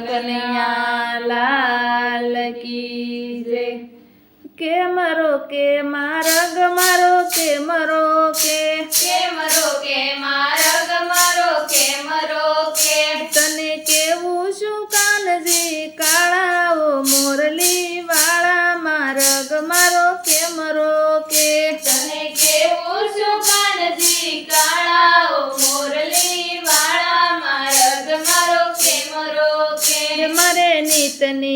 કનૈયા લાલ કી જય કે, મરો કે મારગ મારો કે, મરો કે? કેમ રોકે મારગ મારો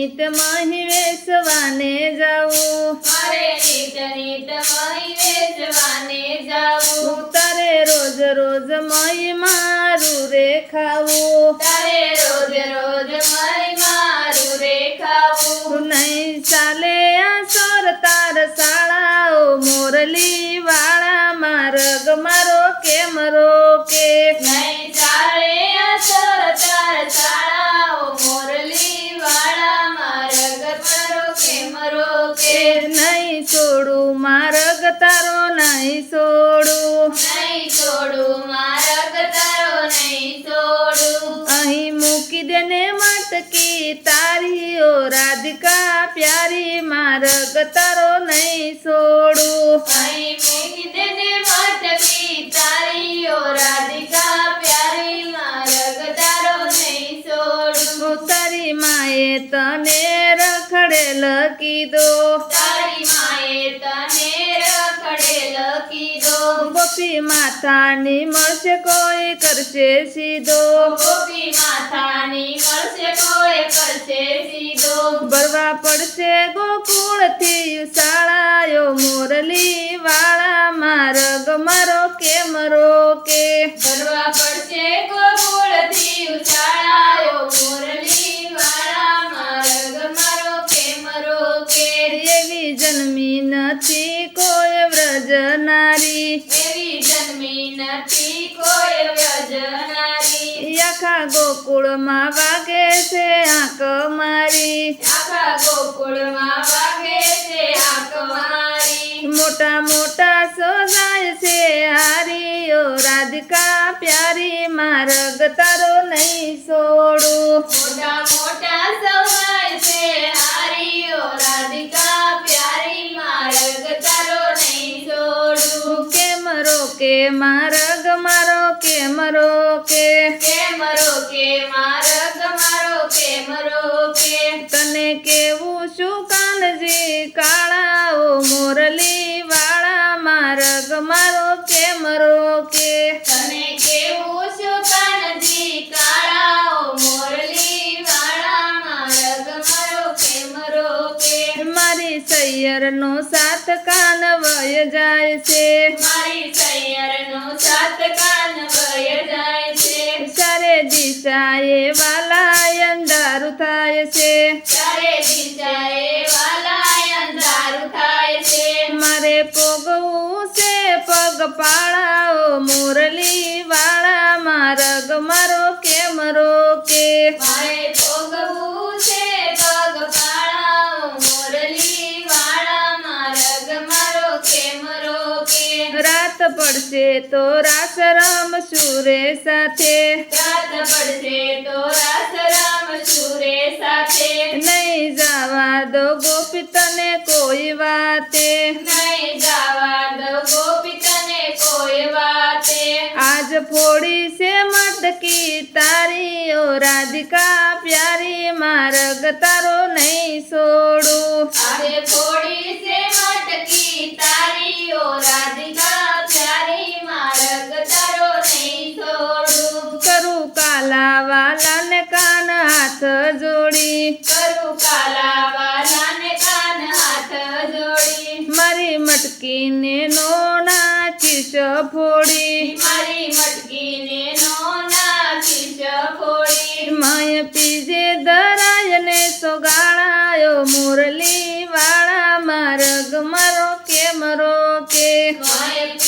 નીત મહી વેસવાને જાઉં. મારે નીત નીત મહી વેસવાને જાઉં. તારે રોજ રોજ મહી મારું રે ખાવું તારે રોજ રોજ મહી મારું રે ખાવું નહીં ચાલે આ સોર તાર શાળાઓ મોરલી વાળા મારગ મારો કેમ રોકે? નહીં ચાલે છોડું મારગ તારો નહીં છોડું. નહીં છોડું મારગ તારો નહીં છોડું. અહીં મૂકી દેને મટકી તારી ઓ રાધિકા પ્યારી મારગ તારો નહીં છોડું. અહીં મૂકી દેને મટકી તારી ઓ રાધિકા પ્યારી મારગ તારો નહીં છોડું. તારી માએ તને રખડેલ કીધો. ગોપી માતાની મળશે કોઈ કરશે સીધો. ગોપી માથાની મળશે કોઈ કરશે સીધો. ભરવા પડશે ગોકુળથી શાળાયો મોરલી વાળા મારગ મારો કેમ રોકે ભરવા આખા ગોકુળમાં વાગે છે આંક મારી. આખા ગોકુળમાં વાગે છે આંક મારી. મોટા મોટા સોજાય છે હારીઓ રાધિકા પ્યારી મારગ તારો નહીં છોડું મોટા મોટા સોજાય છે મારગ મારો કે મરો કે મરો કે મારગ સૈયરનો સાત કાન વય જાય છે. મારી સૈયરનો સાત કાન વય જાય છે. ચારે દિશાએ વાલા અંધારું થાય છે. ચારે દિશાએ વાલા અંધારું થાય છે. મારે પોગવું છે પગ પાળાઓ મુરલી વાળા મારગ મારો કેમ રોકે? મારે પડશે તો રાસ રમ સુરે સાથે રાત પડશે તો રાસ રામ સુરે સાથે નહીં જવા દો ગોપી તને કોઈ વાતે નહીં જવા દો ગોપી તને કોઈ વાતે આજ ફોડી છે મટકી તારી ઓ રાધિકા પ્યારી મારગ તારો નહીં છોડું કાલા વાલાને કાન હાથ જોડી કરું કાલા વાલાને કાન હાથ જોડી મારી મટકીને નો નાખીશ ફોડી મારી મટકીને નો નાખીશ ફોડી માય પીજે દરાયને સોગાળાયો મુરલી વાળા મારગ મારો મરો કે માય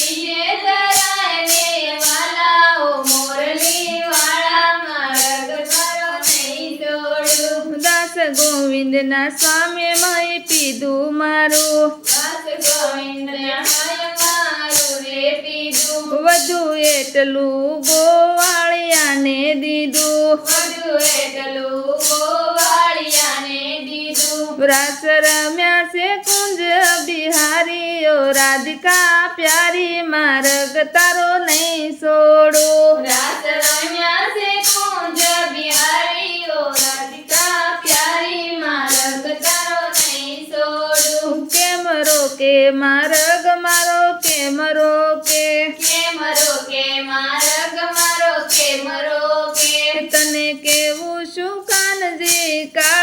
ગોવિંદના સ્વામી મય પીધું મારું. વધુ એટલું ગોવાળિયાને દીધું. રાસ રમ્યા છે કુંજ બિહારીઓ. રાધિકા પ્યારી માર્ગ તારો નહીં છોડો. રાસ કે મારગ મારો કે મરો કે? મરો કે મારગ મારો કે મરો કે? તને કેવું શું કાનજી? કા